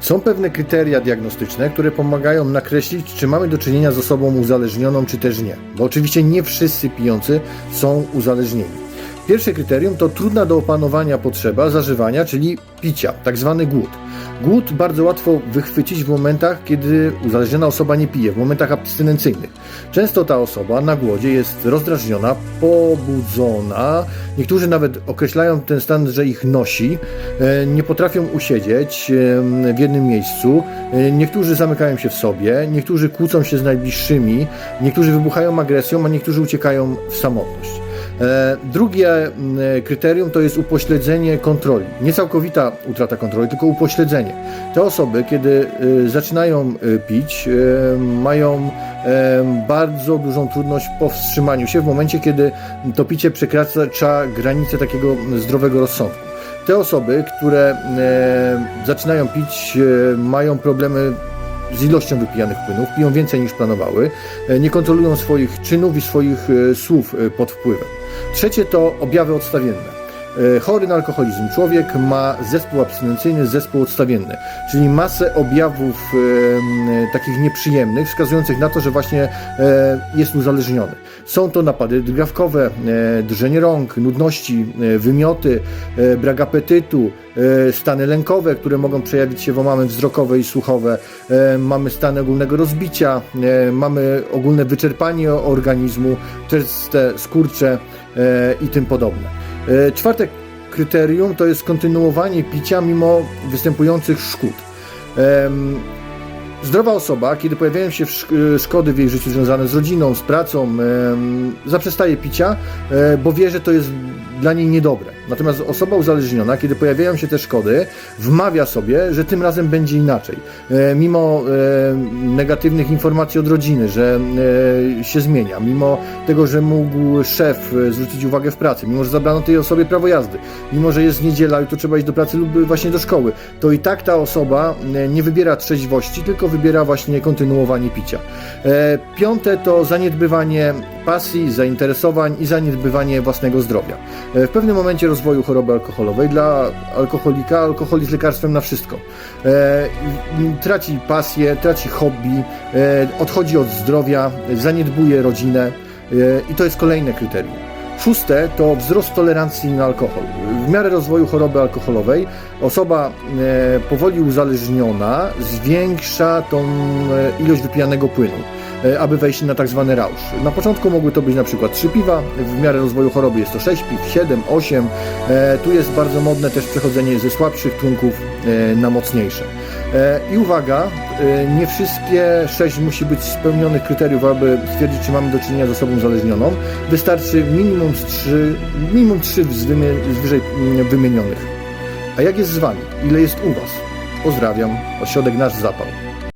Są pewne kryteria diagnostyczne, które pomagają nakreślić, czy mamy do czynienia z osobą uzależnioną, czy też nie. Bo oczywiście nie wszyscy pijący są uzależnieni. Pierwsze kryterium to trudna do opanowania potrzeba zażywania, czyli picia, tak zwany głód. Głód bardzo łatwo wychwycić w momentach, kiedy uzależniona osoba nie pije, w momentach abstynencyjnych. Często ta osoba na głodzie jest rozdrażniona, pobudzona. Niektórzy nawet określają ten stan, że ich nosi, e, nie potrafią usiedzieć e, w jednym miejscu. E, Niektórzy zamykają się w sobie, niektórzy kłócą się z najbliższymi, niektórzy wybuchają agresją, a niektórzy uciekają w samotność. E, Drugie m, kryterium to jest upośledzenie kontroli. Nie całkowita utrata kontroli, tylko upośledzenie. Te osoby, kiedy y, zaczynają y, pić, y, mają bardzo dużą trudność w powstrzymaniu się w momencie, kiedy to picie przekracza granicę takiego zdrowego rozsądku. Te osoby, które e, zaczynają pić, mają problemy z ilością wypijanych płynów, piją więcej niż planowały, e, nie kontrolują swoich czynów i swoich e, słów e, pod wpływem. Trzecie to objawy odstawienne. E, Chory na alkoholizm człowiek ma zespół abstynencyjny, zespół odstawienny, czyli masę objawów e, takich nieprzyjemnych, wskazujących na to, że właśnie e, jest uzależniony. Są to napady drgawkowe, e, drżenie rąk, nudności, e, wymioty, e, brak apetytu, e, stany lękowe, które mogą przejawić się w omamy wzrokowe i słuchowe. E, Mamy stany ogólnego rozbicia, e, mamy ogólne wyczerpanie organizmu, częste skurcze e, i tym podobne. E, Czwarte kryterium to jest kontynuowanie picia mimo występujących szkód. Zdrowa osoba, kiedy pojawiają się szk- szkody w jej życiu związane z rodziną, z pracą, zaprzestaje picia, e, bo wie, że to jest dla niej niedobre. Natomiast osoba uzależniona, kiedy pojawiają się te szkody, wmawia sobie, że tym razem będzie inaczej. E, Mimo e, negatywnych informacji od rodziny, że e, się zmienia, mimo tego, że mógł szef zwrócić uwagę w pracy, mimo że zabrano tej osobie prawo jazdy, mimo że jest niedziela i to trzeba iść do pracy lub właśnie do szkoły, to i tak ta osoba nie wybiera trzeźwości, tylko wybiera właśnie kontynuowanie picia. Piąte to zaniedbywanie pasji, zainteresowań i zaniedbywanie własnego zdrowia. E, W pewnym momencie rozwoju choroby alkoholowej dla alkoholika alkohol jest lekarstwem na wszystko. E, Traci pasję, traci hobby, e, odchodzi od zdrowia, zaniedbuje rodzinę i to jest kolejne kryterium. Szóste to wzrost tolerancji na alkohol. W miarę rozwoju choroby alkoholowej osoba e, powoli uzależniona zwiększa tą e, ilość wypijanego płynu, e, aby wejść na tak zwany rausz. Na początku mogły to być na przykład 3 piwa, w miarę rozwoju choroby jest to 6 piw, 7, 8. E, tu jest bardzo modne też przechodzenie ze słabszych trunków na mocniejsze. E, I uwaga, e, nie wszystkie sześć musi być spełnionych kryteriów, aby stwierdzić, czy mamy do czynienia z osobą uzależnioną. Wystarczy minimum trzy, minimum trzy z, z wyżej mm, wymienionych. A jak jest z Wami? Ile jest u Was? Pozdrawiam, ośrodek Nasz Zapał.